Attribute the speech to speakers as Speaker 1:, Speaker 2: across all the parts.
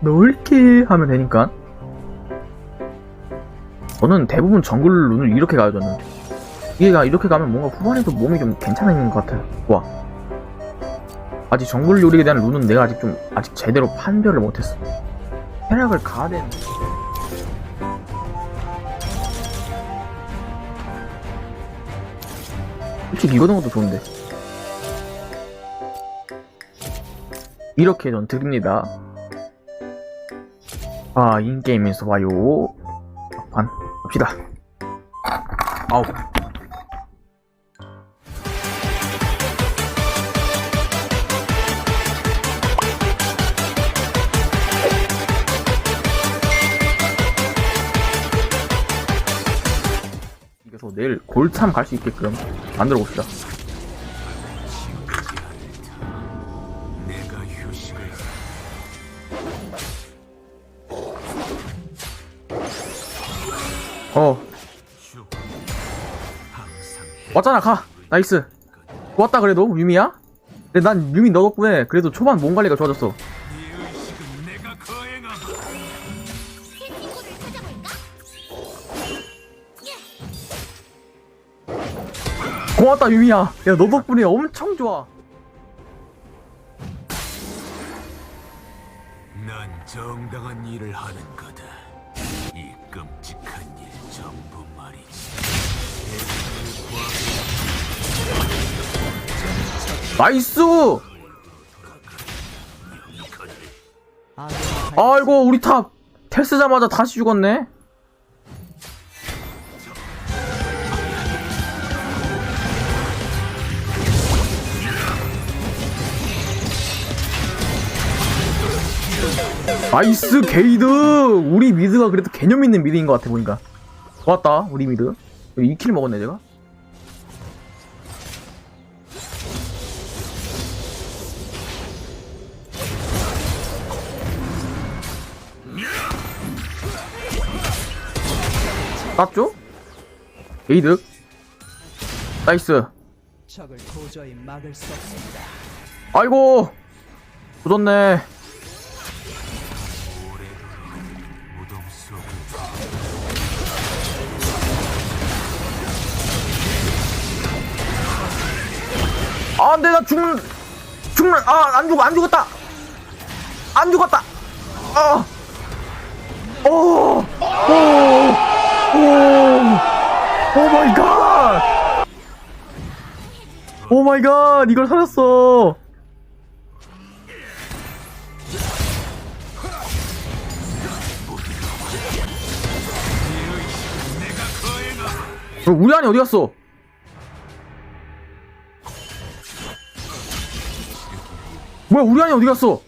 Speaker 1: 넓게 하면 되니까. 저는 대부분 정글 룬을 이렇게 가요, 저는. 이게가 이렇게 가면 뭔가 후반에도 몸이 좀 괜찮은 것 같아요. 와. 아직 정글 요리에 대한 룬은 내가 아직 좀, 아직 제대로 판별을 못했어. 쾌락을 가야 되는데. 솔직히 이거 넣어도 좋은데. 이렇게 전 드립니다. 아, 인게임에서 와요. 반, 갑시다. 아우. 그래서 내일 골참 갈 수 있게끔 만들어 봅시다.
Speaker 2: 내가 휴식을
Speaker 1: 어, 왔잖아, 가! 나이스. 좋았다, 그래도, 유미야? 근데 난 유미 너 덕분에 그래도 초반 몸 관리가 좋아졌어. 고맙다, 유미야. 야, 너 덕분에 엄청 좋아.
Speaker 2: 난 정당한 일을 하는 거다. 이 끔찍한
Speaker 1: 나이스! 아이고, 우리 탑! 테스자마자 다시 죽었네? 나이스 게이드! 우리 미드가 그래도 개념 있는 미드인 것 같아 보니까 좋았다 우리 미드 2킬 먹었네 제가 땄죠? 게이드? 나이스. 아이고! 굳었네. 아, 안돼 나 죽는 죽는 아 안 죽어 안 죽었다! 안 죽었다! 아! 오! 오 마이 갓! 오 마이 갓! 이걸 살았어! 어, 우리 안이 어디 갔어? 뭐야 우리 안이 어디 갔어?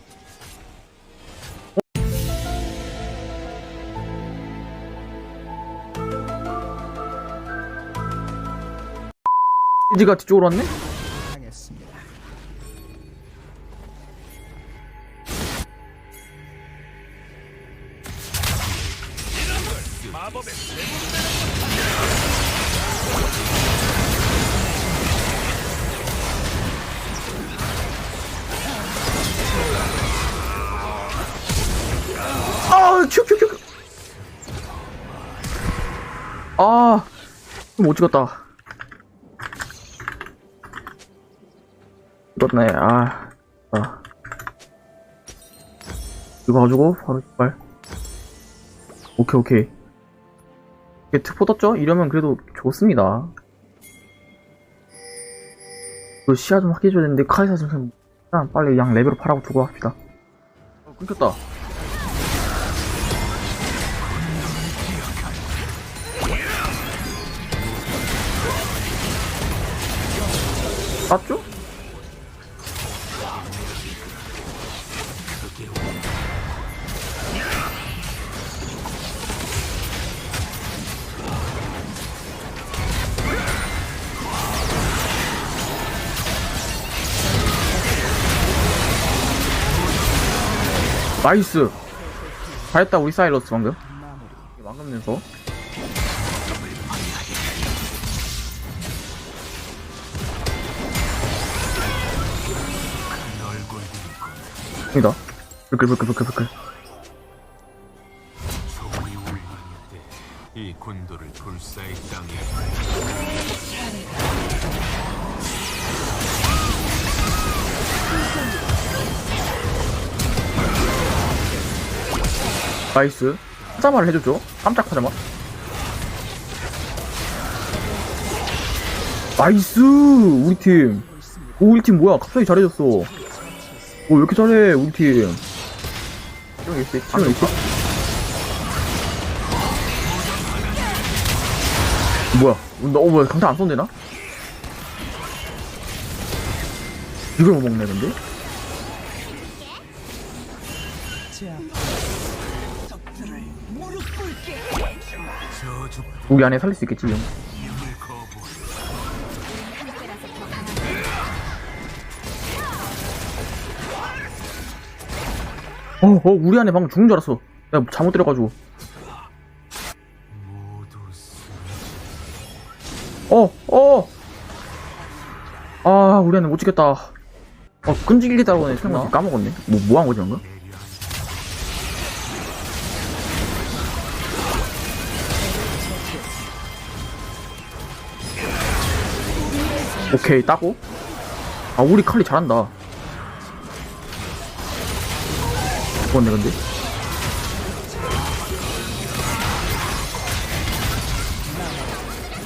Speaker 1: 이지가 뒤쪽으로 왔네?
Speaker 3: 당했습니다.
Speaker 1: 아, 큐큐큐. 아, 못 찍었다. 찍었네. 아, 아. 이거 가지고 바로 빨. 오케이 오케이. 이게 특포 떴죠? 이러면 그래도 좋습니다. 그 시야 좀 확인해줘야 되는데 카이사 선생 일단 빨리 양 레벨업 하라고 두고 합시다. 어, 끊겼다. 맞죠? 나이스. 잘했다 우리 사이러스 방금? 방금 녀석 이다. 불클 불클 불클 불클.
Speaker 2: 이 곤도를 불사의 땅에
Speaker 1: 나이스. 하자마를 해줬죠. 깜짝 하자마. 나이스! 우리 팀. 오, 우리 팀 뭐야? 갑자기 잘해졌어. 오, 왜 이렇게 잘해, 우리 팀. 있어. 뭐야? 너, 어, 뭐야? 강타 안 쏜대나? 이걸 못 먹네, 근데? 우리 안에 살릴 수 있겠지, 형. 어, 어, 우리 안에 방금 죽은 줄 알았어. 내가 잘못
Speaker 2: 쓰
Speaker 1: 어, 어! 아, 우리 안에 못 찍겠다. 어, 끈질기다고. 설마 까먹었네. 뭐, 뭐 한 거지, 방금? 오케이, 따고. 아, 우리 칼리 잘한다. 죽었네, 근데.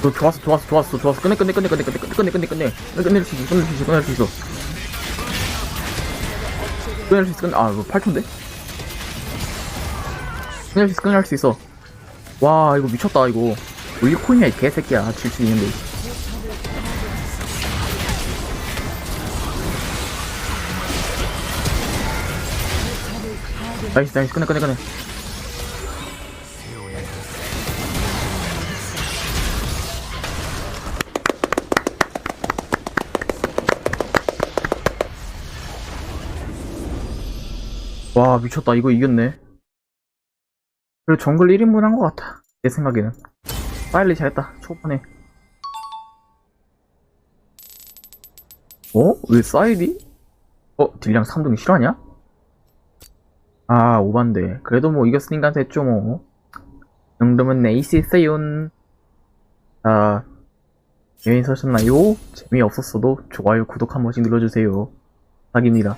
Speaker 1: 너 좋았어 좋았어 좋았어 좋았어 끝내 끝내 끝내 끝내 끝내 끝내 끝내 끝내 끝내 끝낼 수 있어 끝낼 수 있어 끝낼 수 있어 끝낼 수 있어 끝내 아 이거 8초인데? 끝낼 수 있어 끝낼 수 있어 와 이거 미쳤다 이거 올리코인이야 이 개새끼야 질 수 있는데 나이스 나이스 끝내 끝내 끝내 와 미쳤다 이거 이겼네 그리고 정글 1인분 한 것 같아 내 생각에는 빨리 잘했다 초반에 어? 왜 사이디? 어? 딜량 3등이 실화냐? 아 오반데. 그래도 뭐 이겼으니까 됐죠 뭐. 이 정도면 네이스 했어요 자 재미있으셨나요? 재미없었어도 좋아요 구독 한 번씩 눌러주세요. 부탁입니다